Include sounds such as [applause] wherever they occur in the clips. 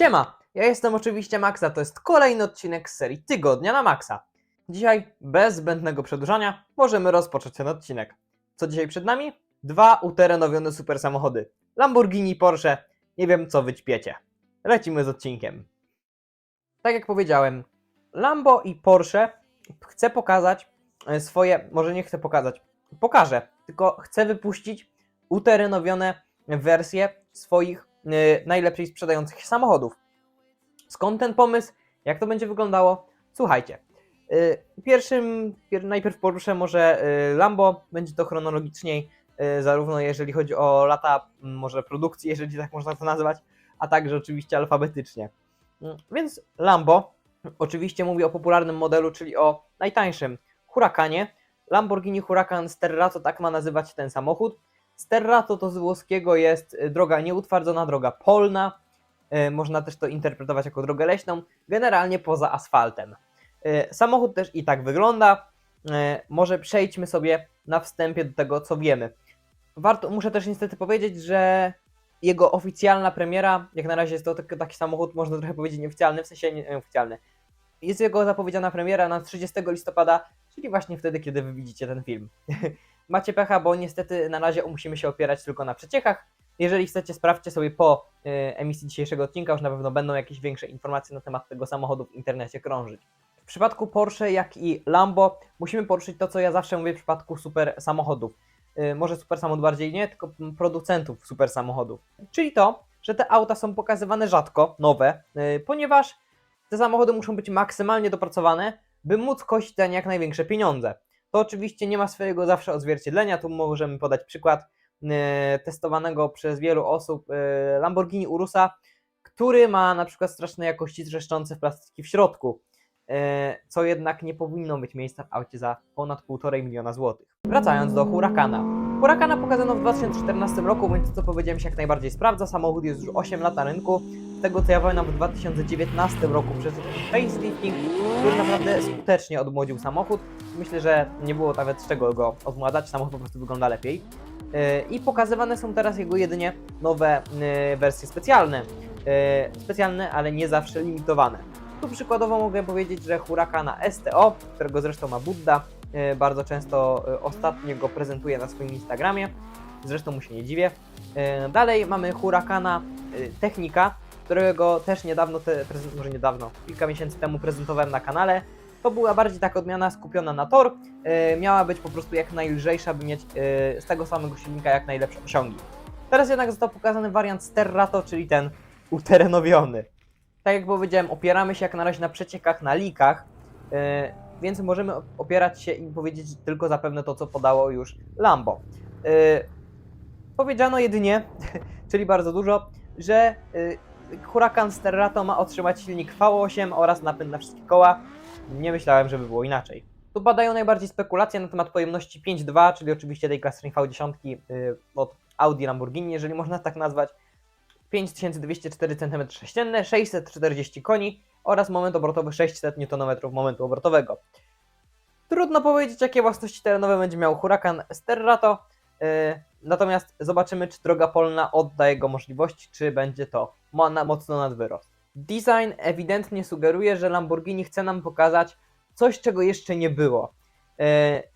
Siema, ja jestem oczywiście Maxa, to jest kolejny odcinek z serii Tygodnia na Maxa. Dzisiaj, bez zbędnego przedłużania, możemy rozpocząć ten odcinek. Co dzisiaj przed nami? Dwa uterenowione super samochody. Lamborghini, Porsche, nie wiem co wyćpiecie. Lecimy z odcinkiem. Tak jak powiedziałem, Lambo i Porsche chcę pokazać e, swoje, może nie chcę pokazać, pokażę, tylko chcę wypuścić uterenowione wersje swoich najlepiej sprzedających samochodów. Skąd ten pomysł? Jak to będzie wyglądało? Słuchajcie. y, Pierwszym, pier, najpierw poruszę może y, Lambo, będzie to chronologiczniej, y, zarówno jeżeli chodzi o lata może produkcji, jeżeli tak można to nazwać, a także oczywiście alfabetycznie. Mm, Więc Lambo, oczywiście mówię o popularnym modelu, czyli o najtańszym Huracanie. Lamborghini Huracan Sterrato, tak ma nazywać ten samochód. Sterrato to z włoskiego jest y, droga nieutwardzona, droga polna. Y, Można też to interpretować jako drogę leśną, generalnie poza asfaltem. Y, Samochód też i tak wygląda. Może przejdźmy sobie na wstępie do tego, co wiemy. Warto, muszę też niestety powiedzieć, że jego oficjalna premiera, jak na razie jest to taki, taki samochód, można trochę powiedzieć nieoficjalny, w sensie nie- nieoficjalny. Jest jego zapowiedziana premiera na 30 listopada, czyli właśnie wtedy, kiedy wy widzicie ten film. [laughs] Macie pecha, bo niestety na razie musimy się opierać tylko na przeciekach. Jeżeli chcecie, sprawdźcie sobie po y, emisji dzisiejszego odcinka, już na pewno będą jakieś większe informacje na temat tego samochodu w internecie krążyć. W przypadku Porsche, jak i Lambo, musimy poruszyć to, co ja zawsze mówię w przypadku super samochodów. Y, może super samochód bardziej nie, tylko producentów super samochodów. Czyli to, że te auta są pokazywane rzadko, nowe, y, ponieważ te samochody muszą być maksymalnie dopracowane, by móc kościć za nie jak największe pieniądze. To oczywiście nie ma swojego zawsze odzwierciedlenia. Tu możemy podać przykład e, testowanego przez wielu osób e, Lamborghini Urusa, który ma na przykład strasznej jakości trzeszczące plastiki w środku, e, co jednak nie powinno mieć miejsca w aucie za ponad 1,5 miliona złotych. Wracając do Huracana. Huracana pokazano w 2014 roku, więc to co powiedziałem się jak najbardziej sprawdza. Samochód jest już 8 lat na rynku. Tego co ja pamiętam w 2019 roku przez facelifting, który naprawdę skutecznie odmłodził samochód. Myślę, że nie było nawet z czego go odmładzać, samochód po prostu wygląda lepiej. Yy, I pokazywane są teraz jego jedynie nowe yy, wersje specjalne. Yy, Specjalne, ale nie zawsze limitowane. Tu przykładowo mogę powiedzieć, że Huracana STO, którego zresztą ma Budda, yy, bardzo często ostatnio go prezentuje na swoim Instagramie. Zresztą mu się nie dziwię. Dalej mamy Huracana Technika, którego też niedawno, te, może niedawno, kilka miesięcy temu prezentowałem na kanale. To była bardziej taka odmiana skupiona na tor. Yy, miała być po prostu jak najlżejsza, by mieć yy, z tego samego silnika jak najlepsze osiągi. Teraz jednak został pokazany wariant Sterrato, czyli ten uterenowiony. Tak jak powiedziałem, opieramy się jak na razie na przeciekach, na likach, yy, więc możemy op- opierać się i powiedzieć tylko zapewne to, co podało już Lambo. Powiedziano jedynie, [laughs] czyli bardzo dużo, że Huracan Sterrato ma otrzymać silnik V8 oraz napęd na wszystkie koła. Nie myślałem, żeby było inaczej. Tu badają najbardziej spekulacje na temat pojemności 5.2, czyli oczywiście tej klasycznej V10 yy, od Audi Lamborghini, jeżeli można tak nazwać. 5204 cm3, 640 koni oraz moment obrotowy 600 Nm momentu obrotowego. Trudno powiedzieć, jakie własności terenowe będzie miał Huracan Sterrato, natomiast zobaczymy, czy droga polna odda jego możliwości, czy będzie to mocno nad wyrost. Design ewidentnie sugeruje, że Lamborghini chce nam pokazać coś, czego jeszcze nie było.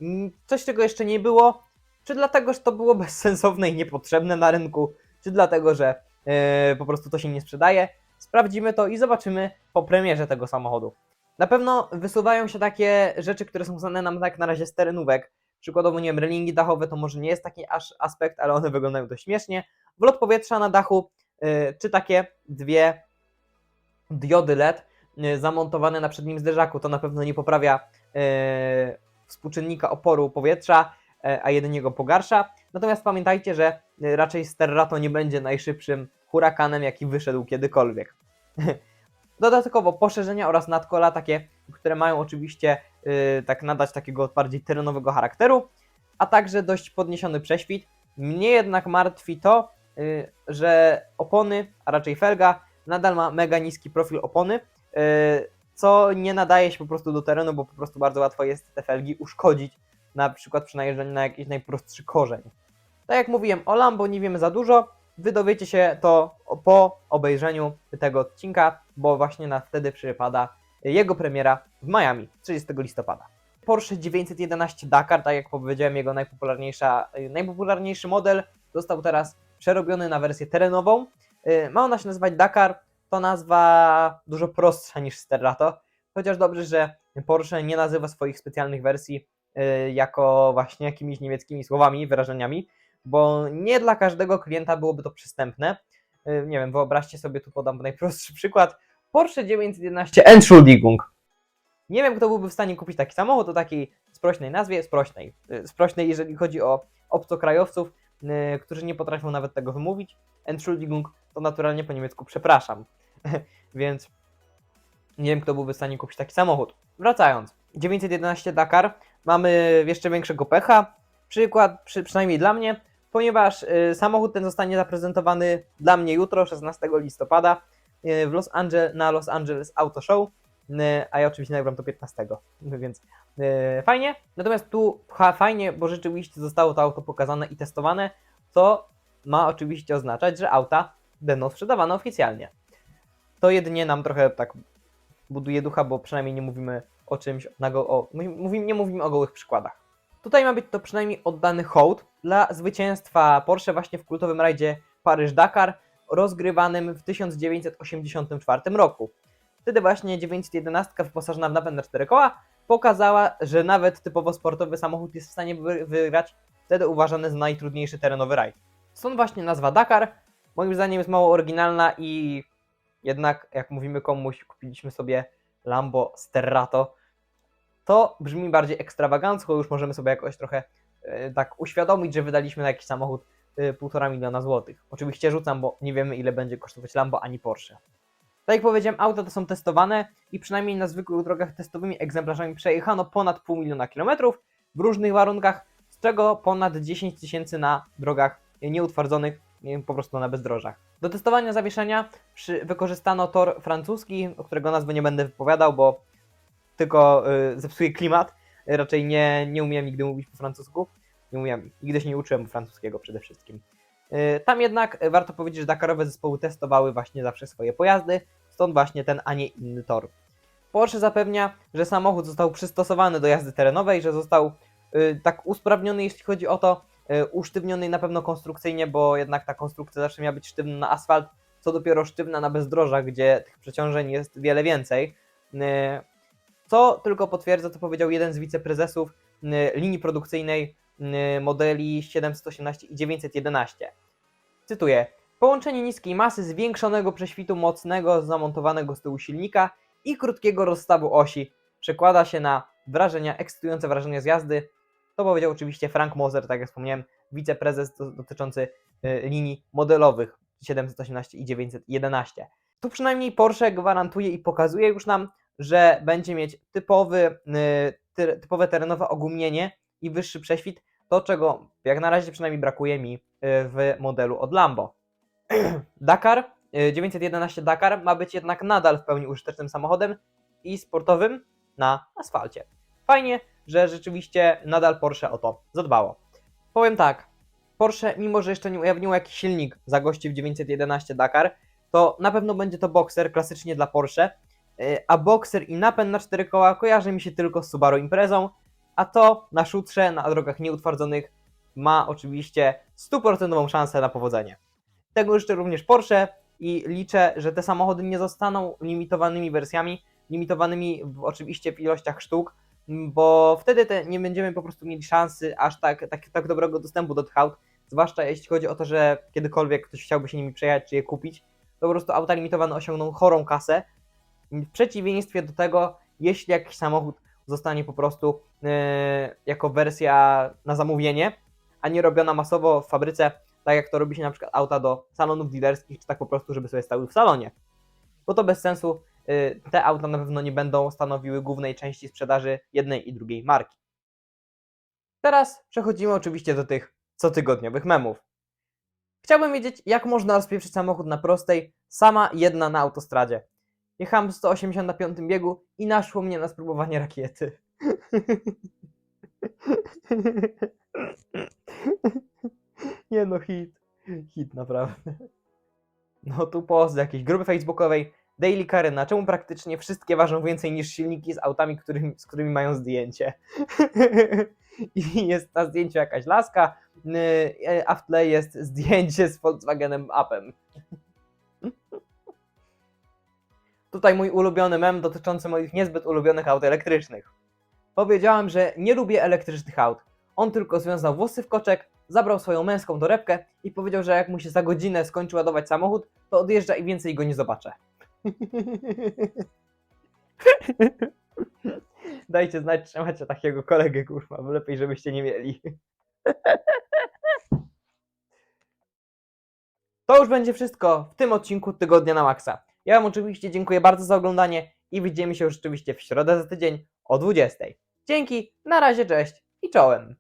Mm, coś, czego jeszcze nie było, czy dlatego, że to było [laughs] bezsensowne i niepotrzebne na rynku, czy dlatego, że yy, po prostu to się nie sprzedaje. Sprawdzimy to i zobaczymy po premierze tego samochodu. Na pewno wysuwają się takie rzeczy, które są znane nam tak na razie z terenówek. Przykładowo, nie wiem, relingi dachowe to może nie jest taki aż aspekt, ale one wyglądają dość śmiesznie. Wlot powietrza na dachu, yy, czy takie dwie diody LED yy, zamontowane na przednim zderzaku, to na pewno nie poprawia yy, współczynnika oporu powietrza, a jedynie go pogarsza. Natomiast pamiętajcie, że raczej Sterrato nie będzie najszybszym hurakanem, jaki wyszedł kiedykolwiek. [laughs] Dodatkowo poszerzenia oraz nadkola, takie, które mają oczywiście tak nadać takiego bardziej terenowego charakteru, a także dość podniesiony prześwit. Mnie jednak martwi to, yy, że opony, a raczej felga, nadal ma mega niski profil opony, yy, co nie nadaje się po prostu do terenu, bo po prostu bardzo łatwo jest te felgi uszkodzić, na przykład przy najeżdżaniu na jakiś najprostszy korzeń. Tak jak mówiłem, o Lambo nie wiemy za dużo, wy dowiecie się to po obejrzeniu tego odcinka, bo właśnie na wtedy przypada jego premiera w Miami, 30 listopada. Porsche 911 Dakar, tak jak powiedziałem, jego najpopularniejsza, najpopularniejszy model został teraz przerobiony na wersję terenową. Y, Ma ona się nazywać Dakar, to nazwa dużo prostsza niż Sterrato, chociaż dobrze, że Porsche nie nazywa swoich specjalnych wersji y, jako właśnie jakimiś niemieckimi słowami, wyrażeniami, bo nie dla każdego klienta byłoby to przystępne. Y, Nie wiem, wyobraźcie sobie, tu podam najprostszy przykład. Porsche 911 Entschuldigung. Nie wiem, kto byłby w stanie kupić taki samochód o takiej sprośnej nazwie, sprośnej. Y, Sprośnej, jeżeli chodzi o obcokrajowców, y, którzy nie potrafią nawet tego wymówić. Entschuldigung to naturalnie po niemiecku przepraszam. [laughs] Więc nie wiem, kto byłby w stanie kupić taki samochód. Wracając. 911 Dakar. Mamy jeszcze większego pecha. Przykład, przy, przynajmniej dla mnie, ponieważ y, samochód ten zostanie zaprezentowany dla mnie jutro, 16 listopada, w Los Angeles, na Los Angeles Auto Show, y, a ja oczywiście nagram to 15, więc y, fajnie. Natomiast tu fajnie, bo rzeczywiście zostało to auto pokazane i testowane, co ma oczywiście oznaczać, że auta będą sprzedawane oficjalnie. To jedynie nam trochę tak buduje ducha, bo przynajmniej nie mówimy o czymś, na go, o, mówimy, nie mówimy o gołych przykładach. Tutaj ma być to przynajmniej oddany hołd dla zwycięstwa Porsche właśnie w kultowym rajdzie Paryż-Dakar, rozgrywanym w 1984 roku. Wtedy właśnie 911 wyposażona w napęd na cztery koła pokazała, że nawet typowo sportowy samochód jest w stanie wy- wygrać wtedy uważany za najtrudniejszy terenowy rajd. Stąd właśnie nazwa Dakar, moim zdaniem jest mało oryginalna i jednak jak mówimy komuś, kupiliśmy sobie Lambo Sterrato, to brzmi bardziej ekstrawagancko, już możemy sobie jakoś trochę e, tak uświadomić, że wydaliśmy na jakiś samochód e, półtora miliona złotych. Oczywiście rzucam, bo nie wiemy ile będzie kosztować Lambo ani Porsche. Tak jak powiedziałem, auta to są testowane i przynajmniej na zwykłych drogach testowymi egzemplarzami przejechano ponad pół miliona kilometrów w różnych warunkach, z czego ponad 10 tysięcy na drogach nieutwardzonych, nie, po prostu na bezdrożach. Do testowania zawieszenia wykorzystano tor francuski, o którego nazwy nie będę wypowiadał, bo tylko y, zepsuje klimat. Y, Raczej nie, nie umiem nigdy mówić po francusku. Nie umiem, nigdy się nie uczyłem francuskiego przede wszystkim. Y, Tam jednak y, warto powiedzieć, że Dakarowe zespoły testowały właśnie zawsze swoje pojazdy, stąd właśnie ten, a nie inny tor. Porsche zapewnia, że samochód został przystosowany do jazdy terenowej, że został y, tak usprawniony, jeśli chodzi o to, usztywniony na pewno konstrukcyjnie, bo jednak ta konstrukcja zawsze miała być sztywna na asfalt, co dopiero sztywna na bezdrożach, gdzie tych przeciążeń jest wiele więcej. Co tylko potwierdza, co powiedział jeden z wiceprezesów linii produkcyjnej modeli 718 i 911. Cytuję: Połączenie niskiej masy, zwiększonego prześwitu mocnego zamontowanego z tyłu silnika i krótkiego rozstawu osi przekłada się na wrażenia, ekscytujące wrażenia z jazdy. To powiedział oczywiście Frank Moser, tak jak wspomniałem, wiceprezes do, dotyczący y, linii modelowych 718 i 911. Tu przynajmniej Porsche gwarantuje i pokazuje już nam, że będzie mieć typowy, y, ty, typowe terenowe ogumienie i wyższy prześwit, to czego jak na razie przynajmniej brakuje mi y, w modelu od Lambo. [clears throat] Dakar, y, 911 Dakar ma być jednak nadal w pełni użytecznym samochodem i sportowym na asfalcie. Fajnie, że rzeczywiście nadal Porsche o to zadbało. Powiem tak, Porsche, mimo że jeszcze nie ujawniło jakiś silnik zagości w 911 Dakar, to na pewno będzie to Boxer, klasycznie dla Porsche, y, a Boxer i napęd na cztery koła kojarzy mi się tylko z Subaru Imprezą, a to na szutrze, na drogach nieutwardzonych ma oczywiście stuprocentową szansę na powodzenie. Tego życzę również Porsche i liczę, że te samochody nie zostaną limitowanymi wersjami, limitowanymi w, oczywiście w ilościach sztuk, bo wtedy te nie będziemy po prostu mieli szansy aż tak, tak, tak dobrego dostępu do tych aut, zwłaszcza jeśli chodzi o to, że kiedykolwiek ktoś chciałby się nimi przejechać czy je kupić, to po prostu auta limitowane osiągną chorą kasę. W przeciwieństwie do tego, jeśli jakiś samochód zostanie po prostu yy, jako wersja na zamówienie, a nie robiona masowo w fabryce, tak jak to robi się na przykład auta do salonów dealerskich, czy tak po prostu, żeby sobie stały w salonie. Bo to bez sensu, yy, te auta na pewno nie będą stanowiły głównej części sprzedaży jednej i drugiej marki. Teraz przechodzimy oczywiście do tych cotygodniowych memów. Chciałbym wiedzieć, jak można rozpieprzyć samochód na prostej, sama jedna na autostradzie. Jechałem 180 na piątym biegu i naszło mnie na spróbowanie rakiety. [laughs] Nie no, hit. Hit naprawdę. No tu post jakiejś grupy facebookowej. Daily Karyna, czemu praktycznie wszystkie ważą więcej niż silniki z autami, którymi, z którymi mają zdjęcie? [laughs] I jest na zdjęciu jakaś laska, yy, a w tle jest zdjęcie z Volkswagenem Upem. Tutaj mój ulubiony mem dotyczący moich niezbyt ulubionych aut elektrycznych. Powiedziałem, że nie lubię elektrycznych aut. On tylko związał włosy w koczek, zabrał swoją męską torebkę i powiedział, że jak mu się za godzinę skończy ładować samochód, to odjeżdża i więcej go nie zobaczę. [laughs] Dajcie znać, czy macie takiego kolegę, kurwa, bo lepiej, żebyście nie mieli. To już będzie wszystko w tym odcinku Tygodnia na Maxa. Ja Wam oczywiście dziękuję bardzo za oglądanie i widzimy się już rzeczywiście w środę za tydzień o 20. Dzięki, na razie, cześć i czołem.